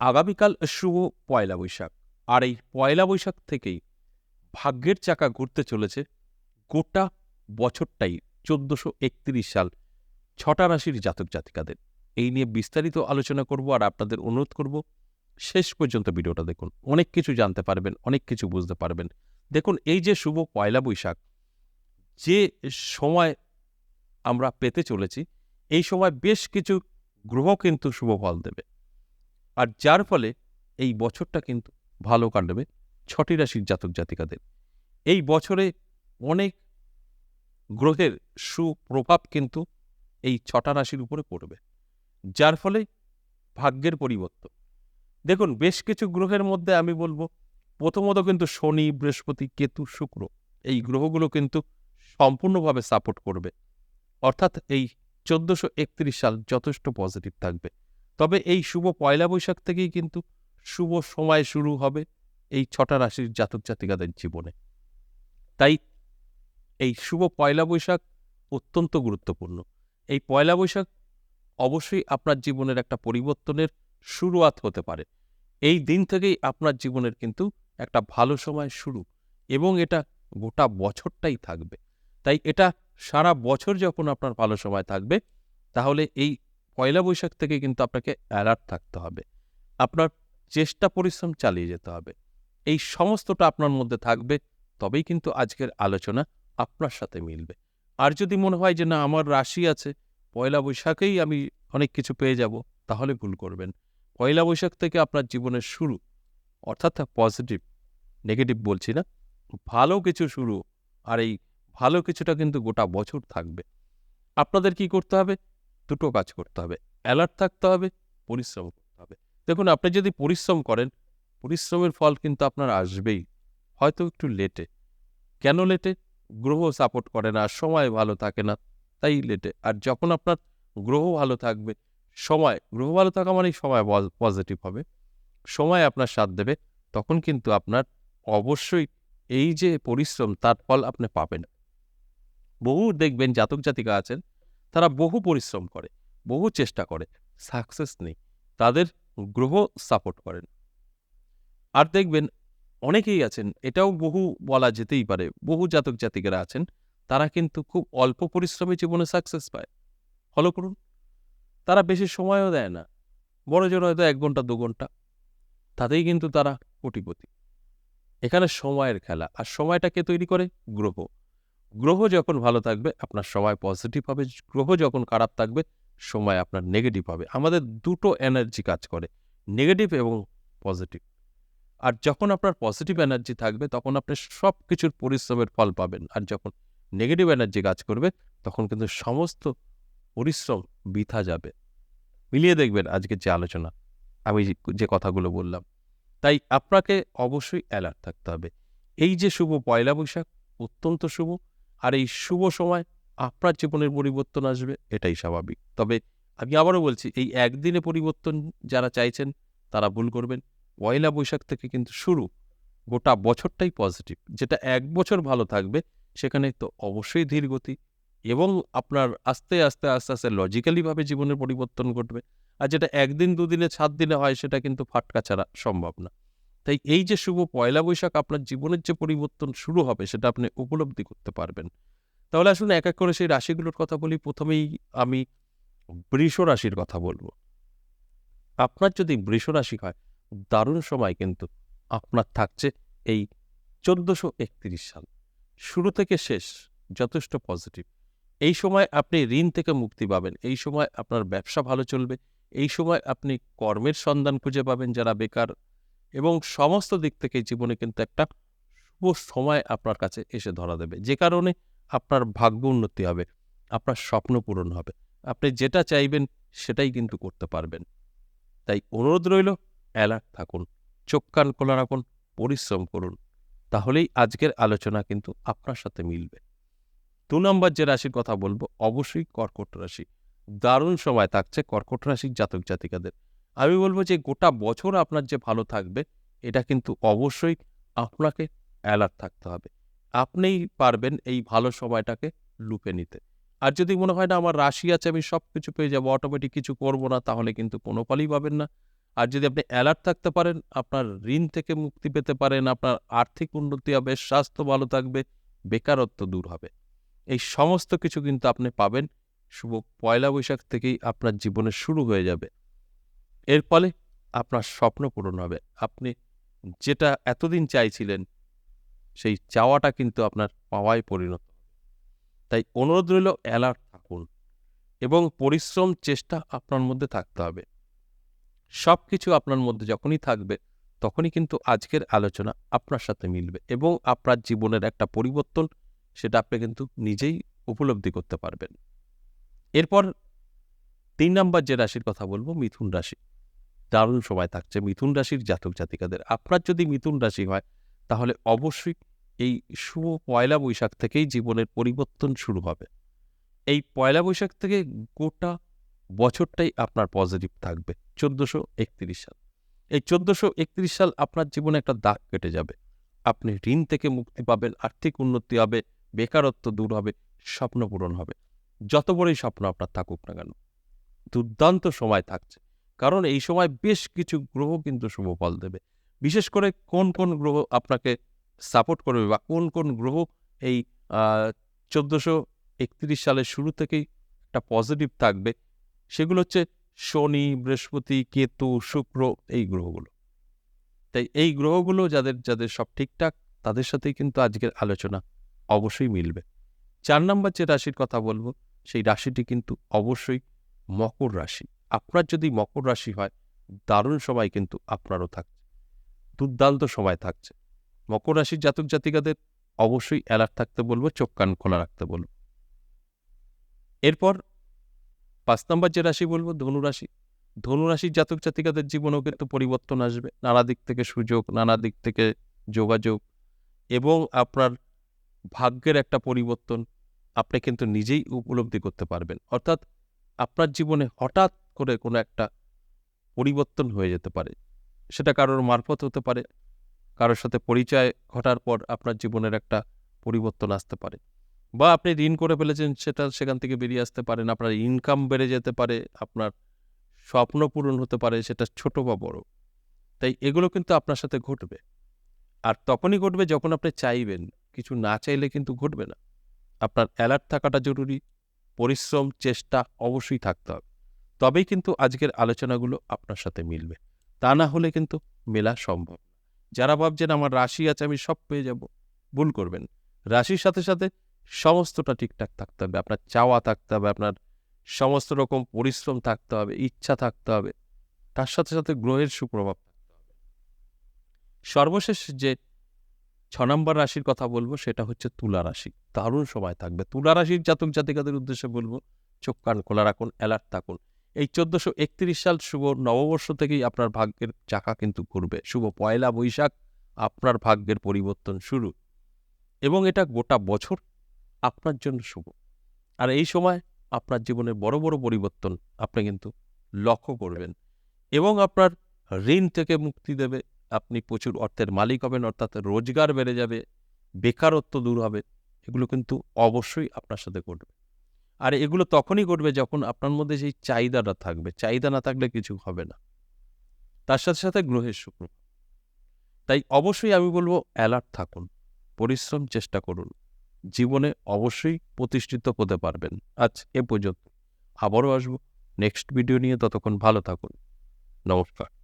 আগামীকাল শুভ পয়লা বৈশাখ। আর এই পয়লা বৈশাখ থেকেই ভাগ্যের চাকা ঘুরতে চলেছে গোটা বছরটাই চোদ্দশো একত্রিশ সাল ছটা রাশির জাতক জাতিকাদের। এই নিয়ে বিস্তারিত আলোচনা করব আর আপনাদের অনুরোধ করব শেষ পর্যন্ত ভিডিওটা দেখুন। অনেক কিছু জানতে পারবেন, অনেক কিছু বুঝতে পারবেন। দেখুন, এই যে শুভ পয়লা বৈশাখ, যে সময় আমরা পেতে চলেছি, এই সময় বেশ কিছু গ্রহ কিন্তু শুভ ফল দেবে। আর যার ফলে এই বছরটা কিন্তু ভালো কাটবে ছটি রাশির জাতক জাতিকাদের। এই বছরে অনেক গ্রহের সুপ্রভাব কিন্তু এই ছটা রাশির উপরে পড়বে, যার ফলে ভাগ্যের পরিবর্তন। দেখুন, বেশ কিছু গ্রহের মধ্যে আমি বলব, প্রথমত কিন্তু শনি, বৃহস্পতি, কেতু, শুক্র, এই গ্রহগুলো কিন্তু সম্পূর্ণভাবে সাপোর্ট করবে। অর্থাৎ এই চোদ্দশো সাল যথেষ্ট পজিটিভ থাকবে। তবে এই শুভ পয়লা বৈশাখ থেকেই কিন্তু শুভ সময় শুরু হবে এই ছটা রাশির জাতক জাতিকাদের জীবনে। তাই এই শুভ পয়লা বৈশাখ অত্যন্ত গুরুত্বপূর্ণ। এই পয়লা বৈশাখ অবশ্যই আপনার জীবনের একটা পরিবর্তনের শুরুয়াত হতে পারে। এই দিন থেকেই আপনার জীবনের কিন্তু একটা ভালো সময় শুরু এবং এটা গোটা বছরটাই থাকবে। তাই এটা সারা বছর যখন আপনার ভালো সময় থাকবে, তাহলে এই পয়লা বৈশাখ থেকে কিন্তু আপনাকে অ্যালার্ট থাকতে হবে। আপনার চেষ্টা পরিশ্রম চালিয়ে যেতে হবে। এই সমস্তটা আপনার মধ্যে থাকবে, তবেই কিন্তু আজকের আলোচনা আপনার সাথে মিলবে। আর যদি মনে হয় যে না, আমার রাশি আছে, পয়লা বৈশাখেই আমি অনেক কিছু পেয়ে যাব, তাহলে ভুল করবেন। পয়লা বৈশাখ থেকে আপনার জীবনের শুরু, অর্থাৎ পজিটিভ নেগেটিভ বলছি না, ভালো কিছু শুরু, আর এই ভালো কিছুটা কিন্তু গোটা বছর থাকবে। আপনাদের কি করতে হবে? দুটো কাজ করতে হবে। অ্যালার্ট থাকতে হবে, পরিশ্রম করতে হবে। দেখুন, আপনি যদি পরিশ্রম করেন, পরিশ্রমের ফল কিন্তু আপনার আসবেই। হয়তো একটু লেটে কেন লেটে গ্রহ সাপোর্ট করে না, সময় ভালো থাকে না, তাই লেটে আর যখন আপনার গ্রহ ভালো থাকবে, সময়, গ্রহ ভালো থাকা মানেই সময় পজিটিভ হবে। সময় আপনার সাথ দেবে, তখন কিন্তু আপনার অবশ্যই এই যে পরিশ্রম, তার ফল আপনি পাবেন। বহু দেখবেন জাতক জাতিকা আছেন তারা বহু পরিশ্রম করে, বহু চেষ্টা করে সাকসেস নেই। তাদের গ্রহ সাপোর্ট করেন। আর দেখবেন অনেকেই আছেন, এটাও বহু বলা যেতেই পারে, বহু জাতক জাতিকেরা আছেন, তারা কিন্তু খুব অল্প পরিশ্রমে জীবনে সাকসেস পায়। ফলো করুন। তারা বেশি সময়ও দেয় না, বড় জোর হয়তো এক ঘণ্টা, দু ঘণ্টা। তাতেই কিন্তু তারা কোটিপতি। এখানে সময়ের খেলা, আর সময়টাকে তৈরি করে গ্রহ। গ্রহ যখন ভালো থাকবে, আপনার সময় পজিটিভ হবে, গ্রহ যখন খারাপ থাকবে, সময় আপনার নেগেটিভ হবে। আমাদের দুটো এনার্জি কাজ করে নেগেটিভ এবং পজিটিভ আর যখন আপনার পজিটিভ এনার্জি থাকবে, তখন আপনি সব কিছুর পরিশ্রমের ফল পাবেন। আর যখন নেগেটিভ এনার্জি কাজ করবে, তখন কিন্তু সমস্ত পরিশ্রম বৃথা যাবে। মিলিয়ে দেখবেন আজকের যে আলোচনা, আমি যে কথাগুলো বললাম। তাই আপনাকে অবশ্যই অ্যালার্ট থাকতে হবে। এই যে শুভ পয়লা বৈশাখ, অত্যন্ত শুভ। আর এই শুভ সময় আপনার জীবনের পরিবর্তন আসবে, এটাই স্বাভাবিক। তবে আমি আবারও বলছি, এই একদিনে পরিবর্তন যারা চাইছেন, তারা ভুল করবেন। পয়লা বৈশাখ থেকে কিন্তু শুরু, গোটা বছরটাই পজিটিভ। যেটা এক বছর ভালো থাকবে, সেখানে তো অবশ্যই ধীর গতি এবং আপনার আস্তে আস্তে আস্তে আস্তে লজিক্যালিভাবে জীবনের পরিবর্তন ঘটবে। আর যেটা একদিন, দুদিনে সাত দিনে হয়, সেটা কিন্তু ফাটকা ছাড়া সম্ভব না। তাই এই যে শুভ পয়লা বৈশাখ আপনার জীবনের যে পরিবর্তন শুরু হবে, সেটা আপনি উপলব্ধি করতে পারবেন। তাহলে আসুন এক এক করে সেই রাশিগুলোর কথা বলি। প্রথমেই আমি বৃষ রাশির কথা বলব। আপনার যদি বৃষ রাশি হয়, দারুণ সময় কিন্তু আপনার থাকছে এই চোদ্দশো একত্রিশ সাল। শুরু থেকে শেষ, যথেষ্ট পজিটিভ এই সময় আপনি ঋণ থেকে মুক্তি পাবেন। এই সময় আপনার ব্যবসা ভালো চলবে। এই সময় আপনি কর্মের সন্ধান খুঁজে পাবেন যারা বেকার এবং সমস্ত দিক থেকে জীবনে কিন্তু একটা শুভ সময় আপনার কাছে এসে ধরা দেবে। যে কারণে আপনার ভাগ্য উন্নতি হবে, আপনার স্বপ্ন পূরণ হবে। আপনি যেটা চাইবেন সেটাই কিন্তু করতে পারবেন। তাই অনুরোধ রইল অ্যালার্ট থাকুন, চোখ কান খোলা রাখুন, পরিশ্রম করুন। তাহলেই আজকের আলোচনা কিন্তু আপনার সাথে মিলবে। দু নম্বর যে রাশির কথা বলব, অবশ্যই কর্কট রাশি। দারুণ সময় থাকছে কর্কট রাশির জাতক জাতিকাদের আমি বলব যে গোটা বছর আপনার যে ভালো থাকবে, এটা কিন্তু অবশ্যই আপনাকে অ্যালার্ট থাকতে হবে। আপনিই পারবেন এই ভালো সময়টাকে লুপে নিতে। আর যদি মনে হয় না, আমার রাশি আছে, আমি সব কিছু পেয়ে যাব অটোমেটিক কিছু করব না, তাহলে কিন্তু কোনো ফলই পাবেন না। আর যদি আপনি অ্যালার্ট থাকতে পারেন, আপনার ঋণ থেকে মুক্তি পেতে পারেন, আপনার আর্থিক উন্নতি হবে, স্বাস্থ্য ভালো থাকবে, বেকারত্ব দূর হবে। এই সমস্ত কিছু কিন্তু আপনি পাবেন। শুভ পয়লা বৈশাখ থেকেই আপনার জীবনে শুরু হয়ে যাবে। এর ফলে আপনার স্বপ্ন পূরণ হবে। আপনি যেটা এতদিন চাইছিলেন, সেই চাওয়াটা কিন্তু আপনার পাওয়ায় পরিণত তাই অনুরোধ রইল অ্যালার্ট থাকুন এবং পরিশ্রম, চেষ্টা আপনার মধ্যে থাকতে হবে। সব কিছু আপনার মধ্যে যখনই থাকবে, তখনই কিন্তু আজকের আলোচনা আপনার সাথে মিলবে এবং আপনার জীবনের একটা পরিবর্তন সেটা আপনি কিন্তু নিজেই উপলব্ধি করতে পারবেন। এরপর তিন নম্বর যে রাশির কথা বলব, মিথুন রাশি। দারুণ সময় থাকছে। মিথুন রাশির জাতক জাতিকাদের। আপনার যদি মিথুন রাশি হয়, তাহলে অবশ্যই এই শুভ পয়লা বৈশাখ থেকেই জীবনের পরিবর্তন শুরু হবে। এই পয়লা বৈশাখ থেকে গোটা বছরটাই আপনার পজিটিভ থাকবে। চোদ্দোশো একত্রিশ সাল। এই চোদ্দোশো একত্রিশ সাল আপনার জীবনে একটা দাগ কেটে যাবে। আপনি ঋণ থেকে মুক্তি পাবেন, আর্থিক উন্নতি হবে, বেকারত্ব দূর হবে, স্বপ্ন পূরণ হবে। যত বড়ই স্বপ্ন আপনার থাকুক না কেন, দুর্দান্ত সময় থাকছে। কারণ এই সময় বেশ কিছু গ্রহ কিন্তু শুভ ফল দেবে। বিশেষ করে কোন কোন গ্রহ আপনাকে সাপোর্ট করবে বা কোন কোন গ্রহ এই চোদ্দোশো একত্রিশ সালের শুরু থেকেই একটা পজিটিভ থাকবে, সেগুলো হচ্ছে শনি, বৃহস্পতি, কেতু, শুক্র এই গ্রহগুলো। তাই এই গ্রহগুলো যাদের যাদের সব ঠিকঠাক, তাদের সাথেই কিন্তু আজকের আলোচনা অবশ্যই মিলবে। চার নম্বর যে রাশির কথা বলব, সেই রাশিটি কিন্তু অবশ্যই মকর রাশি। আপনার যদি মকর রাশি হয়, দারুণ সময় কিন্তু আপনারও থাকছে। দুর্দান্ত সময় থাকছে। মকর রাশির জাতক জাতিকাদের অবশ্যই অ্যালার্ট থাকতে বলব, চোখ কান খোলা রাখতে বলব। এরপর পাঁচ নম্বর যে রাশি বলব ধনুরাশি ধনুরাশির জাতক জাতিকাদের জীবনেও কিন্তু পরিবর্তন আসবে। নানা দিক থেকে সুযোগ, নানা দিক থেকে যোগাযোগ এবং আপনার ভাগ্যের একটা পরিবর্তন আপনি কিন্তু নিজেই উপলব্ধি করতে পারবেন। অর্থাৎ আপনার জীবনে হঠাৎ করে কোনো একটা পরিবর্তন হয়ে যেতে পারে। সেটা কারোর মারফত হতে পারে, কারোর সাথে পরিচয় ঘটার পর আপনার জীবনের একটা পরিবর্তন আসতে পারে। বা আপনি ঋণ করে ফেলেছেন, সেটা সেখান থেকে বেরিয়ে আসতে পারেন আপনার ইনকাম বেড়ে যেতে পারে, আপনার স্বপ্ন পূরণ হতে পারে, সেটা ছোট বা বড়। তাই এগুলো কিন্তু আপনার সাথে ঘটবে। আর তখনই ঘটবে যখন আপনি চাইবেন, কিছু না চাইলে কিন্তু ঘটবে না। আপনার অ্যালার্ট থাকাটা জরুরি, পরিশ্রম, চেষ্টা অবশ্যই থাকতে হবে। তবেই কিন্তু আজকের আলোচনাগুলো আপনার সাথে মিলবে। তা না হলে কিন্তু মেলা সম্ভব যারা ভাবছেন আমার রাশি আছে, আমি সব পেয়ে যাব, ভুল করবেন রাশির সাথে সাথে সমস্তটা ঠিকঠাক থাকতে হবে। আপনার চাওয়া থাকতে হবে, আপনার সমস্ত রকম পরিশ্রম থাকতে হবে, ইচ্ছা থাকতে হবে। তার সাথে সাথে গ্রহের সুপ্রভাব সর্বশেষ যে ছ নম্বর রাশির কথা বলব, সেটা হচ্ছে তুলা রাশি। দারুণ সময় থাকবে। তুলা রাশির জাতক জাতিকাদের উদ্দেশ্যে বলব, চোখ কান খোলা রাখুন অ্যালার্ট থাকুন। এই চোদ্দশো একত্রিশ সাল শুভ নববর্ষ থেকেই আপনার ভাগ্যের চাকা কিন্তু ঘুরবে। শুভ পয়লা বৈশাখ, আপনার ভাগ্যের পরিবর্তন শুরু। এবং এটা গোটা বছর আপনার জন্য শুভ। আর এই সময় আপনার জীবনের বড় বড় পরিবর্তন আপনি কিন্তু লক্ষ্য করবেন। এবং আপনার ঋণ থেকে মুক্তি দেবে। আপনি প্রচুর অর্থের মালিক হবেন, অর্থাৎ রোজগার বেড়ে যাবে, বেকারত্ব দূর হবে। এগুলো কিন্তু অবশ্যই আপনার সাথে ঘটবে। আর এগুলো তখনই ঘটবে যখন আপনার মধ্যে সেই চাহিদাটা থাকবে। চাহিদা না থাকলে কিছু হবে না। তার সাথে সাথে গ্রহের শুক্র। তাই অবশ্যই আমি বলব অ্যালার্ট থাকুন। পরিশ্রম চেষ্টা করুন। জীবনে অবশ্যই প্রতিষ্ঠিত হতে পারবেন। আজ এ পর্যন্ত। আবারও আসব। নেক্সট ভিডিও নিয়ে ততক্ষণ ভালো থাকুন। নমস্কার।